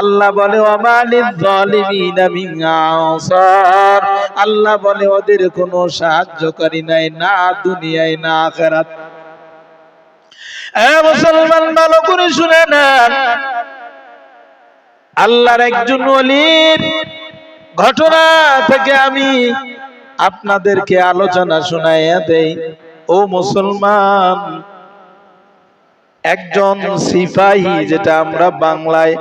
আল্লাহ বলে আল্লাহ বলে, ওদের কোনো সাহায্যকারী নাই, না দুনিয়ায়, না আখিরাত। এ মুসলমান, ভালো করে শুনে নেন। আল্লাহর একজন ওলির ঘটনা থেকে আমি আপনাদেরকে আলোচনা শোনাইয়া দেই। ও মুসলমান একজন সিপাহী যেটা আমরা বাংলায়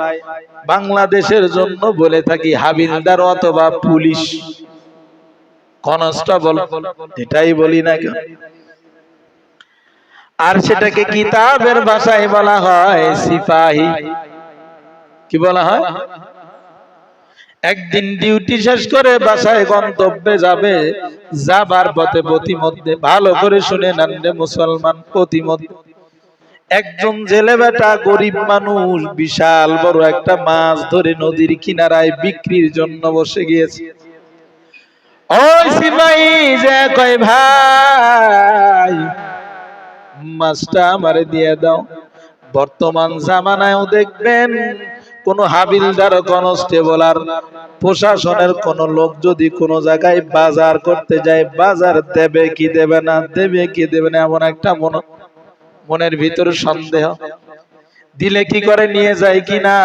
বাংলাদেশের জন্য বলে থাকি, হাবিলদার অথবা পুলিশ। কনস্টেবল, এটাই বলি না কেন? আর সেটাকে কিতাবের ভাষায় বলা হয় সিপাহী। কি বলা হয়? একদিন ডিউটি শেষ করে বাসায় গন্তব্যে যাবে, যাবার পথে প্রতিমধ্যে ভালো করে শুনে নেন মুসলমান প্রতিমধ্যে একজন জেলে বেটা গরিব মানুষ, বিশাল বড় একটা মাছ ধরে নদীর কিনারায় বিক্রির জন্য বসে গিয়েছে। ওই যে কয় ভাই, মাছটা আমারে দিয়ে দাও। বর্তমান জামানায়ও দেখবেন, কোন হাবিলদার, কনস্টেবল আর প্রশাসনের কোন লোক যদি কোন জায়গায় বাজার করতে যায়, বাজার দেবে কি দেবে না, দেবে কি দেবে না, এমন একটা মন মনের ভিতর সন্দেহ। দিলে কি করে নিয়ে যায় কি না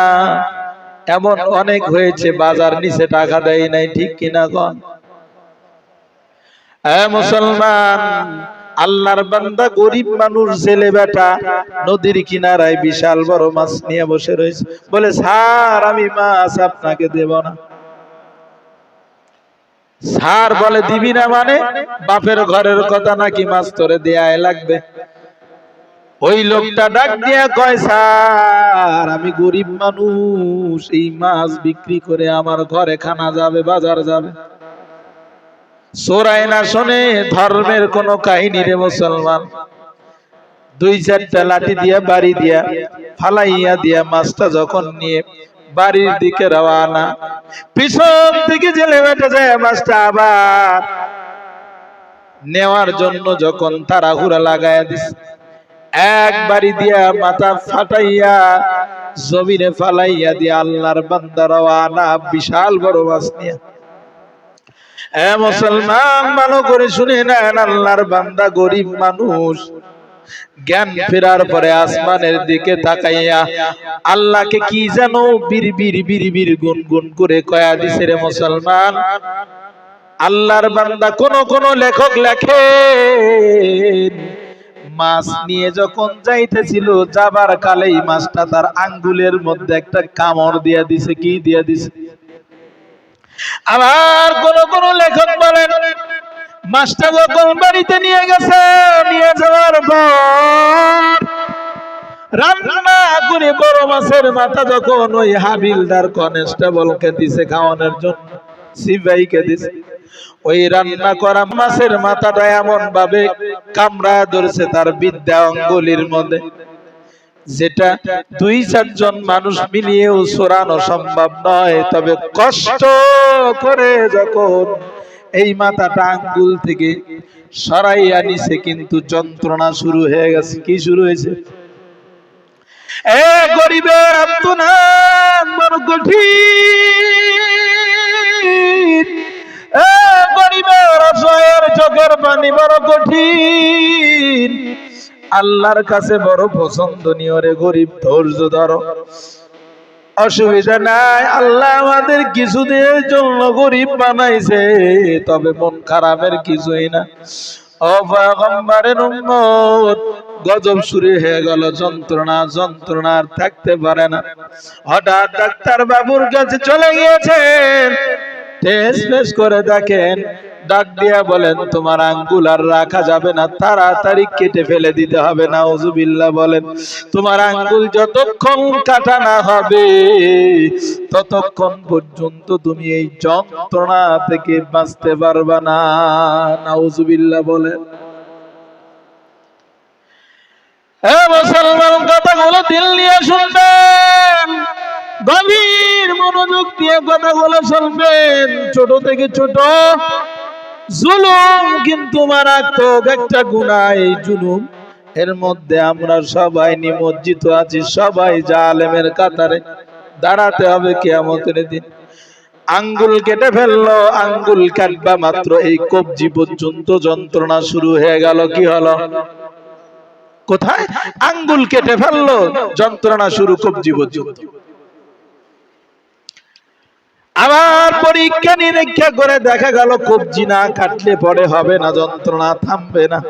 এমন অনেক হয়েছে বাজার নিচে টাকা দেয় নাই ঠিক কিনা কন? মুসলমান আল্লাহর বান্দা গরিব মানুষ ছেলে বেটা নদীর কিনারায় বিশাল বড় মাছ নিয়ে বসে রয়েছে। বলে স্যার আমি মাছ আপনাকে দেব না। স্যার বলে দিবি না মানে? বাপের ঘরের কথা নাকি মাছ তোরে দেয়াই লাগবে? ওই লোকটা ডাক দিয়া কয়, স্যার, আমি গরিব মানুষ, এই মাছ বিক্রি করে আমার ঘরে খানা যাবে, বাজার যাবে। সোরাই না শোনে ধর্মের কোন কাহিনী রে মুসলমান। দুই চারটা লাঠি দিয়া, বাড়ি দিয়া, ফালাইয়া দিয়া মাছটা যখন নিয়ে বাড়ির দিকে রওয়ানা পিছন দিকে জেলে বেটে যায় মাছটা আবার। নেওয়ার জন্য যখন তারা হুরা লাগাইয়া দিস এক বাড়ি দিয়া মাথা ফাটাইয়া জমিনে ফালাইয়া দিয়া আল্লাহর বান্দা রওয়ানা, বিশাল বড় মাছ নিয়ে। এ মুসলমান, ভালো করে শুনে নেন, আল্লাহর বান্দা গরিব মানুষ। জ্ঞান ফেরার পরে আসমানের দিকে তাকাইয়া আল্লাহকে কি যেন বীর বীর বীর বীর গুন গুন করে কয়া দিছে রে মুসলমান। আল্লাহর বান্দা কোন কোন লেখক লেখে মাছ নিয়ে যখন যাইতেছিল, যাবার কালেই মাছটা তার আঙ্গুলের মধ্যে একটা কামড় দিয়া দিছে। কি দিয়া দিছে? আবার কোন কোন লেখক বলেন, মাছটা যখন বাড়িতে নিয়ে গেছে, নিয়ে যাওয়ার পর রান্না করে বড় মাছের মাথা যখন ওই হাবিলদার কনস্টেবলকে দিছে খাওয়ানোর জন্য, সিপাহীকে দিছে। ওই রান্না করা মাছের মাথাটা এমন ভাবে কামড়া ধরছে তার বিদ্যা অঙ্গুলির মধ্যে। যেটা দুই চারজন মানুষ মিলিয়েও সরানো সম্ভব নয়। তবে কষ্ট করে যখন এই মাথাটা আঙ্গুল থেকে সরাইয়া নিছে, কিন্তু যন্ত্রণা শুরু হয়ে গেছে। কি শুরু হয়েছে? এ গরিবের আত্মনাথ বড় কঠিন গরিবের চোখের পানি বড় কঠিন। আল্লাহর কাছে বড় পছন্দনীয় রে গরিব, ধৈর্য ধরো। অসুবিধা নাই, আল্লাহ আমাদের কিছুদিনের জন্য গরিব বানাইছে, তবে মন খারাপের কিছুই না। গজব শুরু হয়ে গেল, যন্ত্রণা যন্ত্রণা থাকতে পারে না। হঠাৎ ডাক্তার বাবুর কাছে চলে গিয়েছেন টেস্ট ফেস করে দেখেন, ডাক দিয়া বলেন, তোমার আঙ্গুল আর রাখা যাবে না, তাড়াতাড়ি কেটে ফেলে দিতে হবে। না ওজুবিল্লাহ বলেন, তোমার আঙ্গুল যতক্ষণ কাটা না হবে, ততক্ষণ পর্যন্ত তুমি এই যন্ত্রণা থেকে বাঁচতে পারবা না। নাউজুবিল্লাহ বলেন, এ মুসলমান, কথাগুলো দিল নিয়ে শুনবেন। গভীর মনোযোগ দিয়ে কথা কথাগুলো শুনবেন ছোট থেকে ছোট। জুলুম কিন্তু মারাত্মক একটা গুণা এই জুলুম, এর মধ্যে আমরা সবাই নিমজ্জিত আছি। সবাই জালেমের কাতারে দাঁড়াতে হবে কেয়ামতের দিন। আঙ্গুল কেটে ফেলল, আঙ্গুল কাটবা মাত্র। এই কবজি পর্যন্ত যন্ত্রণা শুরু হয়ে গেল। কি হলো? কোথায়? আঙ্গুল কেটে ফেলল, যন্ত্রণা শুরু কবজি পর্যন্ত। আবার পরীক্ষা নিরীক্ষা করে দেখা গেল কবজি না কাটলে পরে হবে না, যন্ত্রণা থামবে না।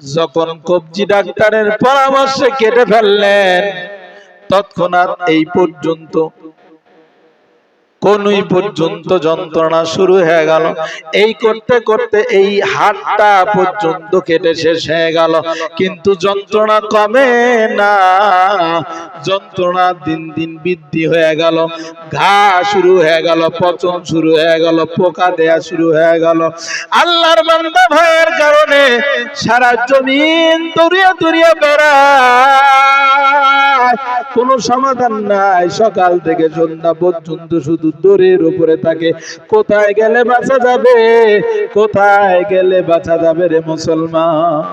যখন কবজি ডাক্তারের পরামর্শে কেটে ফেললেন, তৎক্ষণাৎ এই পর্যন্ত কোনই পর্যন্ত যন্ত্রণা শুরু হয়ে গেল? এই করতে করতে এই হাতটা পর্যন্ত কেটে শেষ হয়ে গেল। কিন্তু যন্ত্রণা কমে না। যন্ত্রণা দিন দিন বৃদ্ধি হয়ে গেল। ঘা শুরু হয়ে গেল পচন শুরু হয়ে গেল পোকা দেয়া শুরু হয়ে গেল। আল্লাহর বান্দা ভয়ের কারণে সারা জমিন তরিয়া তরিয়া বেড়ায়। কোনো সমাধান নাই। সকাল থেকে সন্ধ্যা পর্যন্ত শুধু দৌড়ের উপরে থাকে। কোথায় গেলে বাঁচা যাবে? কোথায় গেলে বাঁচা যাবে রে মুসলমান?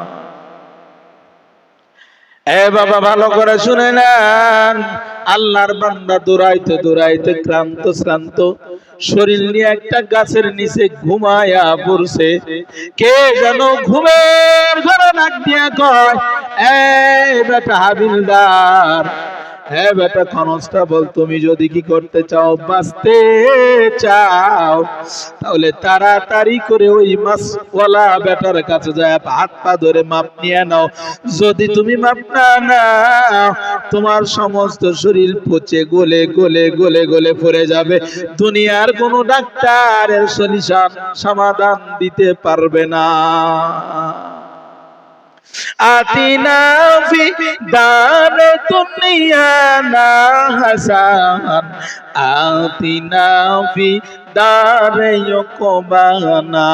এ বাবা, ভালো করে শুনে নেন। আল্লাহর বান্দা দৌড়াইতে দৌড়াইতে ক্লান্ত, শ্রান্ত। শরীর নিয়ে একটা গাছের নিচে ঘুমায়া পড়ছে। কে যেন ঘুমের ঘরে নাক দিয়া কয় এই বেটা হাবিলদার হ্যাঁ বেটা কনস্টেবল তুমি যদি কি করতে চাও, বাঁচতে চাও, তাহলে তাড়াতাড়ি করে ওই মাছওয়ালা বেটার কাছে যায়, হাত পা ধরে মাপ নিয়ে নাও। যদি তুমি মাপ না নাও, তোমার সমস্ত শরীর পচে, গলে গলে গলে গলে পড়ে যাবে। দুনিয়ার কোনো ডাক্তারের সলিউশন সমাধান দিতে পারবে না। আতিনা ফি দার দুনিয়া না হাসান। আতিনা دار یقبانا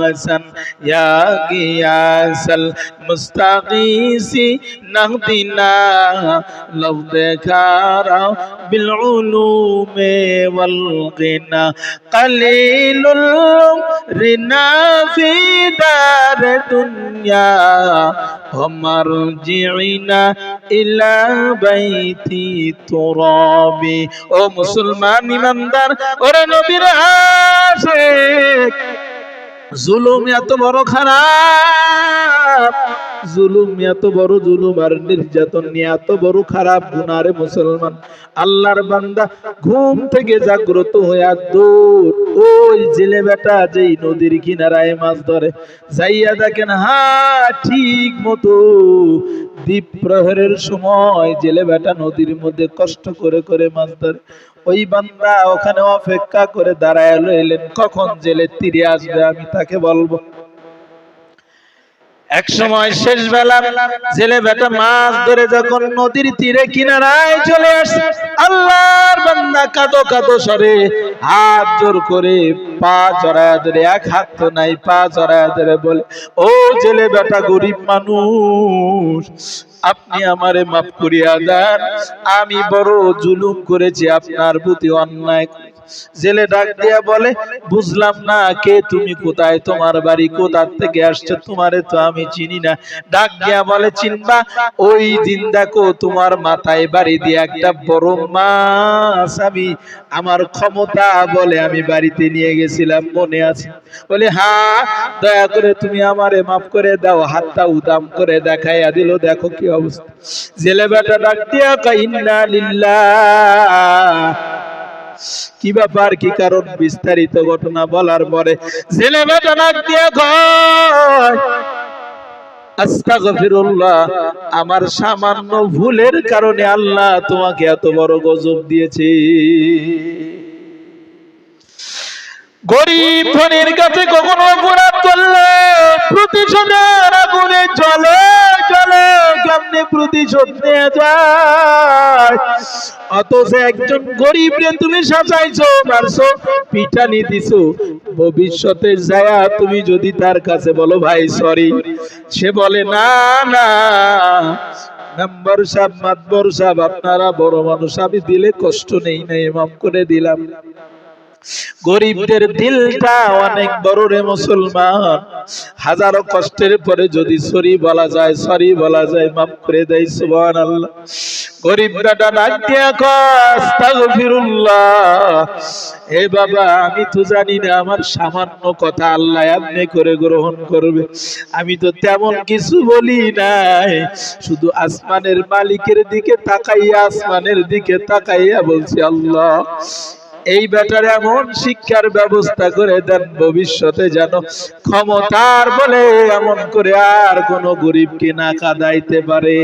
حسن یا غیاس المستغیسی نهدنا لفظ کارا بالعلوم والغنا قلیل رنا فی دار دنیا ومرجعنا الى بیتی ترابی او مسلمان ایماندار اور نبیر জুলুম এত বড় খারাপ, জুলুম এত বড় জুলুম আর নির্যাতন এত বড় খারাপ গুনারে মুসলমান। আল্লাহর বান্দা ঘুম থেকে জাগ্রত হয়ে দূর, ওই জেলে বেটা যেই নদীর কিনারায় মাছ ধরে, যাইয়া দেখেন, হা, ঠিক মতো দ্বীপ প্রহরের সময় জেলে বেটা নদীর মধ্যে কষ্ট করে করে মাছ ধরে। ওই বান্দা ওখানে অপেক্ষা করে দাঁড়ায় এলেন, কখন জেলে তীরে আসবে? আমি তাকে বলব। এক সময় শেষ বেলা জেলে বেটা মাছ ধরে যখন নদীর তীরে কিনারায় চলে আসে, আল্লাহর বান্দা কাঁদো কাদো সরে হাত জোর করে পা জড়ায় ধরে, এক হাত তো নাই, পা জড়ায় ধরে বলে, ও জেলে বেটা গরিব মানুষ আপনি আমারে মাফ করিয়া দেন আমি বড় জুলুম করেছি আপনার প্রতি অন্যায়। জেলে ডাক দিয়া বলে, বুঝলাম না কে তুমি, কোথায় তোমার বাড়ি, কোথার থেকে আসছে, তোমারে তো আমি চিনি না। ডাক দিয়া বলে, চিনবা, ওই দিন দেখো তোমার মাথায় বাড়ি দিয়ে একটা বড় মাছ আমি, আমার ক্ষমতা বলে আমি বাড়িতে নিয়ে গেছিলাম, মনে আছে? বলে হ্যাঁ দয়া করে তুমি আমারে মাফ করে দাও, হাতটা উদাম করে দেখাইয়া দিল, দেখো কি অবস্থা। জেলে বেটা ডাক দিয়া কয়, ইন্না লিল্লাহ। কি ব্যাপার, কি কারণ? বিস্তারিত ঘটনা বলার পরে জেলে বেটা দিয়ে আমার সামান্য ভুলের কারণে আল্লাহ তোমাকে এত বড় গজব দিয়েছে। গরিব ধনির কাছে কখনো অপরাধ করলে প্রতিশোধের আগুনে চলে চলে কেমনে প্রতিশোধ নেওয়া যায়? অথচ একজন গরিব রে তুমি সাজাইছো মারছো পিটানি দিছো। ভবিষ্যতে যায়া তুমি যদি তার কাছে বলো, ভাই সরি সে বলে, না না। মেম্বার সাহেব, মাতবর সাহেব, আপনারা বড় মানুষ, আমি দিলে কষ্ট নেই, নাই, মাফ করে দিলাম। গরিবদের দিলটা অনেক বড় রে মুসলমান। হাজারো কষ্টের পরে যদি সরি বলা যায় সরি বলা যায় মাফ করে দেয় সুবহান আল্লাহ গরিব বেটা ডাক দিয়া আস্তাগফিরুল্লাহ। এ বাবা আমি তো জানি না আমার সামান্য কথা আল্লাহ এমনি করে গ্রহণ করবে। আমি তো তেমন কিছু বলি নাই। শুধু আসমানের মালিকের দিকে তাকাইয়া আসমানের দিকে তাকাইয়া বলছি আল্লাহ এই বেটার এমন শিক্ষার ব্যবস্থা করে দেন ভবিষ্যতে যেন ক্ষমতার বলে এমন করে আর কোন গরিবকে না কাদাইতে পারে।